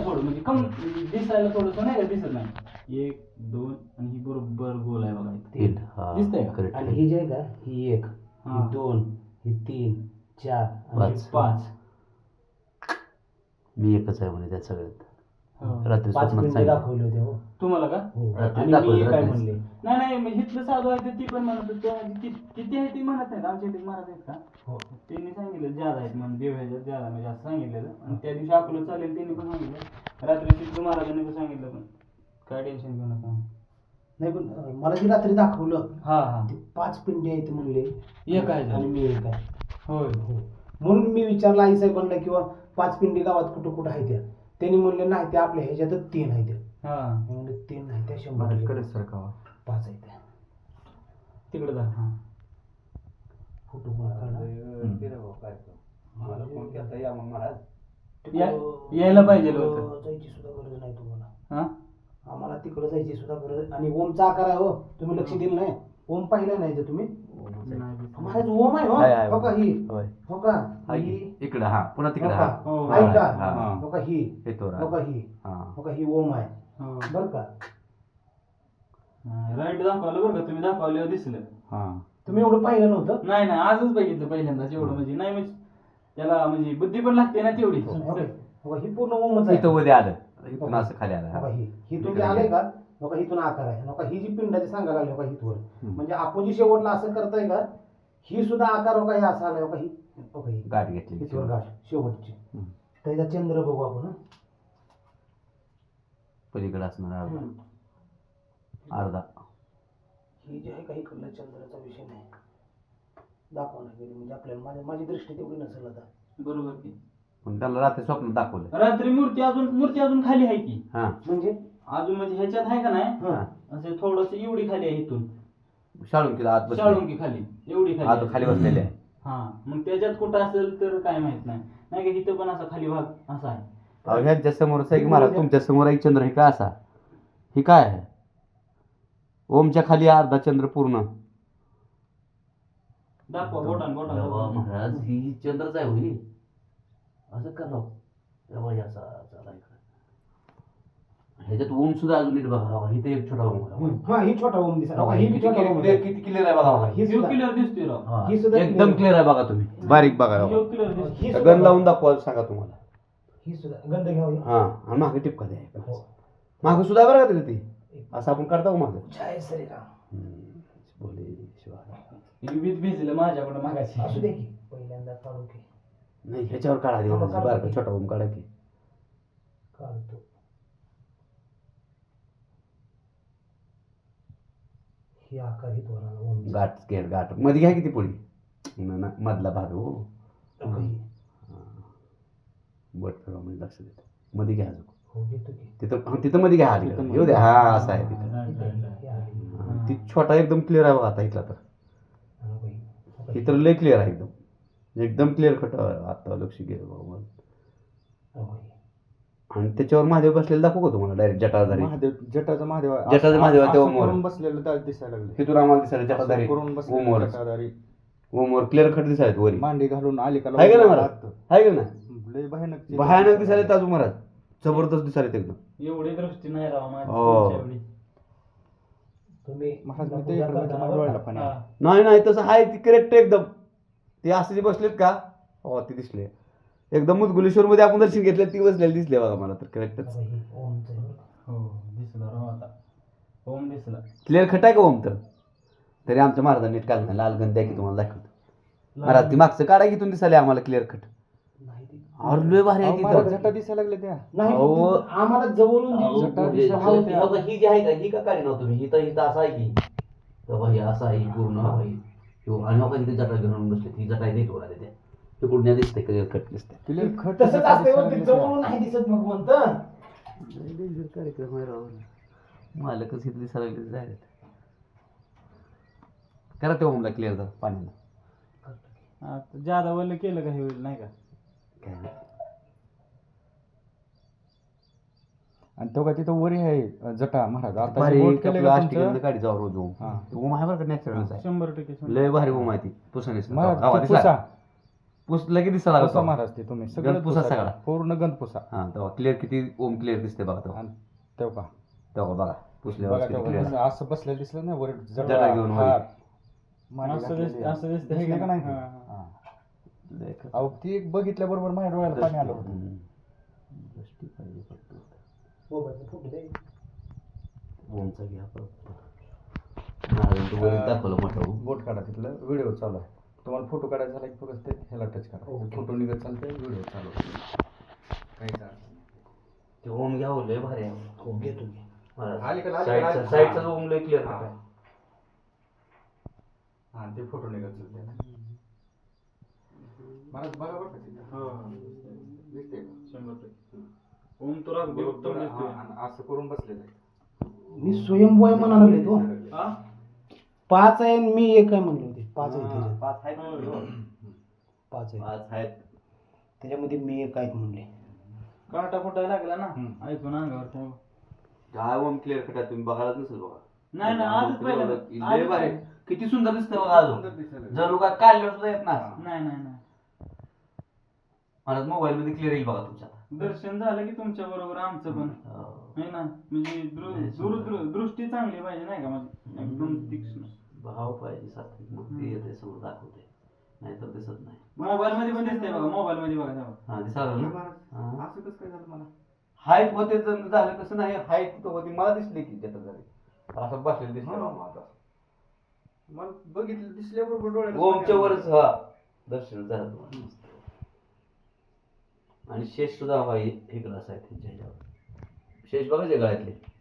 थोडं म्हणजे कम दिसायला थोडस नाही का दिसत नाही एक दोन आणि ही बरोबर गोल आहे बघा इथं. तीन हा दिसतंय का? correct. आणि ही जी आहे का ही एक हा. ही दोन ही तीन चार आणि पाच. पाच मी एकच आहे म्हणे त्या सगळ्यात हो. रात्री पाच स्वप्नात मिनिटं सांगितलं दाखवले होते हो तुम्हाला का हो. रात्री आणि दाखवले, मी काय. म्हणले नाही नाही म्हणजे इथलं साधू आहे ते ती पण म्हणत होती. कि- किती आहे ती म्हणत नाहीत आमच्या इथे म्हणत आहेत का हो सांगितलं ज्यादा आहेत म्हणून देव ह्याच्यात ज्यादा म्हणजे असं सांगितलेलं. आणि त्या दिवशी अकोला चालेल त्यांनी पण सांगितलं. रात्री सिद्धू महाराजांनी पण सांगितलं पण. काय टेन्शन घेऊ नका. नाही पण अं, मला जी रात्री दाखवलं हा हा. ते पाच पिंडे आहेत म्हणले. एक आहे आणि मी एक आहे. होय. हो. म्हणून मी विचारलं आई साहेबांना किंवा पाच पिंडी गावात कुठं कुठं आहे त्या? त्यांनी म्हणले नाही त्या आपल्या ह्याच्यातच तीन आहे त्या. हा. मी म्हणले तीन नाही त्या शंभर टक्के पाच आहे त्या. तिकडे जा. हा. या- यायला पाहिजे तिकडं होतं. जायची सुद्धा गरज नाही तुम्हाला. हा? आम्हाला तिकडे जायची सुद्धा गरज आणि ओमचा आकार आहे हो. तुम्ही लक्ष दिलं नाही? ओम पाहिलं नाही तुम्ही. महाराज ओम आहे हो. आहे, आहे. हो का ही. होय. हो का हा, ही इकडं हा. पुन्हा हो तिकडं का? हा. हो. आहे का हा, हा. हो. का ही येतो हो का ही. हा. हो का ही ओम आहे. हो. बर का? राईट दाखवलं बरं का? तुम्ही दाखवल्यावर दिसलं. तुम्ही एवढं पाहिलं नव्हतं? नाही नाही आजच बघितलं पहिल्यांदाच एवढं म्हणजे. नाही म्हणजे त्याला म्हणजे बुद्धी पण लागते ना तेवढी. हो? हो का? ही पूर्ण ओमच आहे. इथं मध्ये आलं. इथून असं खाली आलं. हो. का हा. ही ही तुम्ही आले. का? हो का हिथून आकार आहे? हो का ही जी पिंडाची सांगायला लागली हो का हिथवर म्हणजे आपण जी शेवटला असं करतोय का ही सुद्धा आकार हो का हे असं आलाय हो का ही हो का ही गाठ घेतली हिथवर गाठ शेवटची. हम्म. त्याचा चंद्र बघू आपण हं. पलीकडे असणार अर्धा. अर्धा. ही जी आहे का इकडलं चंद्राचा विषय नाही. दाखवणार गेली म्हणजे आपल्याला माझ्या माझी दृष्टी तेवढी नसेल आता. बरोबर की. पण त्याला रात्री स्वप्न दाखवलं रात्री मूर्ती अजून मूर्ती अजून खाली आहे की. हा. म्हणजे? अजून म्हणजे ह्याच्यात आहे का नाही? हा. असं थोडस एवढी खाली आहे इथून. शाळून केलं आत बसले शाळुंकी खाली. एवढी खाली आत आहे. खाली बसलेले आहे. हा. मग त्याच्यात कुठं असेल तर काय माहीत नाही. नाही का इथं पण असा खाली भाग असा आहे. अहो, ह्यांच्या की महाराज तुमच्यासमोर एक चंद्र हे काय असा? ही काय आहे? ओमच्या खाली अर्धा चंद्र पूर्ण दाखवा बोटान बोटान तेव्हा दाखवा. महाराज ही चंद्रच आहे होई असं करावं तेव्हा हे असा चाला इकडे ह्याच्यात ओम सुद्धा अजून नीट बघा इथे एक छोटा ओम आहे. हम्म. हा ही छोटा ओम ही ही बी किती छोटा ओम clear- आहे. किती क्लिअर आहे बघा बघा ही ह्यो सुद्धा clear दिसतोय राव हा. ही सुद्धा एकदम clear. क्लिअर आहे बघा तुम्ही बारीक बघा दिसतोय. ही सुद्धा गन लावून दाखवा सांगा तुम्हाला ही सुद्धा गंध घ्यावी हा आणि मागे टिपका द्या हो. मागे सुद्धा बरं का तिथे ती असं आपण करता मागं? जय श्रीराम. बोले शिवाय वीज भिजलं माझ्याकडे मागाशी. असू दे की पहिल्यांदा काढू की. नाही ह्याच्यावर काढा काढा, महाराज. काढा. बरं का. छोटा ओम काढा की. काढतो. ही आकार ही ओम गाठ गेट गाठमध्ये घ्या किती पोळी न- न- मधला भाग हो. बट करा म्हणजे लक्ष देतो. मध्ये घ्या अजून. तिथं हा, तिथं मध्ये घ्या आधी येऊ द्या हा असं आहे तिथं. ही आली. हा, ती छोटा एकदम क्लिअर आहे बघा आता इथला तर हा. हो? ही तर लय क्लिअर आहे एकदम एकदम क्लिअर कट आता लक्ष गेलं बाबा मला. हो. आणि त्याच्यावर महादेव बसलेलं दाखवू का तुम्हाला डायरेक्ट जटाधारी महादेव जटाचा महादेव जटाचा महादेव तेव्हा बसलेलं दिसायला लागले तिथून आम्हाला दिसायला जटाधारी ओमवर जटाधारी ओमवर क्लिअर कट दिसायला वरी मांडी घालून आली का आहे का ना महाराज आत. आहे का ना लय भयानक भयानक दिसायला ताजू महाराज जबरदस्त दिसायला एकदम. एवढी दृष्टी नाही राव माझी हो. तुमच्या एवढी. तुम्ही महाराज मी पूजा ते इकडं डोळ्याला हा. आलं. नाही नाही तसं आहे ती करेक्ट एकदम. ते असं जे बसलेत का? हो ते दिसले एकदम मुदगुलेश्वर मध्ये आपण दर्शन घेतले ती बसलेली दिसले बघा मला तर करेक्टच बाई, ही ओमचं आहे बघा. हो दिसला राव आता. ओम दिसला. क्लिअर खट आहे का ओम तर? तरी आमच्या महाराजांनी नीट काढलं लाल गंध आहे की तुम्हाला दाखवतो. महाराज ती मागचं काढा तुम्ही दिसाले आम्हाला क्लिअर खट. लय भारी आहे ती तर. जटा दिसायला लागले त्या. नाही अहो. ती- आम्हाला जवळून अहो, जी- म्हणजे. ती- ही जी आहे का ही का काढी नव्हतं तुम्ही? हिथं हिथं असं आहे की? तर भाई असं आहे पूर्ण भाई. ह्यो, आणि हो का तिथे जटा घेऊन बसले. ही जटा देत होला तिथे हे कुठल्या दिसते क्लिअर कट दिसते. क्लिअर खट तसंच असते दिसायला ते. जवळून नाही दिसत भगवंत. डेंजर कार्यक्रम आहे राव. मालकच इथे दिसायला लागले जायला करा ते ओमला क्लिअर झालं पाण्याला आता जादा वल्ल केलं का हे होईल नाही का? काय नाही. आणि तो का तिथं वरी आहे जटा महाराज आता भारी बोट केलं आपलं का अष्टगंध तुमचं? काढी जाऊ रोज ओम हा. ते ओम आहे बरं का नॅचरलच आहे शंभर टक्के शंभर. लय भारी ओम आहे ती महाराज ते पुसा पुसलं दिसायला पुसा लागतो महाराज ते तुम्ही सगळं पुसा सगळा. पूर्ण गंध पुसा हा तेव्हा क्लिअर किती ओम क्लिअर दिसते बघा तेव्हा आणि तेव्हा का तेव्हा बघा पुसल्यावर बघा किती तेव्हा clear. कसं असं बसलेलं दिसलं ना वर जटा घेऊन वर. हात. मांडी असं घातलेली दिसते आहे. असं दिसते हे का नाही हा, हा. लय. अहो ती एक बघितल्याबरोबर माझ्या डोळ्याला पाणी आलं होतं हम्म. दृष्टी पाहिजे फक्त. ओमचा घ्या परत. महाराजांनी तो वरच दाखवलं मोठं ओम. बोट काढा तिथलं व्हिडिओ चालू आहे तुम्हाला फोटो काढायचा झाला की फक्त ते ह्याला टच करा ओके. फोटो निघत चालतंय व्हिडिओ चालू आहे. काहीच अडचण नाही. ते ओम घ्या हो, लय भारी आहे हो घेतो घे महाराज. अलीकडे- अलीकडे- साईडचा. साईडचा ओम लय क्लिअर हा. हा ते फोटो निघत चालतंय महाराज का? शंभर टक्के. ओम दिसतोय. हा, असं करून बसलेलं आहे. मी तो. हा? पाच आहे आणि मी एक आहे म्हणले होते पाच आहे त्याच्यात. पाच आहेत? पाच आहे पाच आहेत. त्याच्यामध्ये मी एक आहेत म्हणले. काटा फुटायला लागला ना? हम्म. ऐकून अंगावर ठेव. काय ओम क्लिअर कट आहे. तुम्ही बघायलाच नसेल बघा. नाही नाही आजच लय भारी. पहिल्यांदा. किती सुंदर दिसतंय बघा अजून. जणू काय काढल्यावर सुद्धा येत ना नाही नाही नाही. मला मोबाईल मध्ये क्लिअर येईल बघा तुमच्या दर्शन झालं की तुमच्या बरोबर आमचं पण. हो. आहे ना? म्हणजे दृ- नाही, दूर दृ- दृष्टी चांगली पाहिजे नाही का म्हणजे एकदम तीक्ष्ण. भाव पाहिजे सात्विक. मग ते येते समोर दाखवते नाहीतर दिसत नाही. मोबाईल मध्ये पण दिसतंय बघा मोबाईल मध्ये बघा तेव्हा. हा दिसायला? महाराज, हा. असं कसं काय झालं मला? हाईट होते तर झालं कसं नाही हाईट तर होती? मला दिसली की त्याच्यात झाली असं बसलेलं दिसलं. हा. मला आता. मला बघितलं दिसल्याबरोबर डोळ्याला ओमच्या वरच हा. दर्शन झालं तुम्हाला. आणि शेष सुद्धा हवा इकडं आहे त्यांच्या ह्याच्यावर. शेष बघायचे गळ्यातले?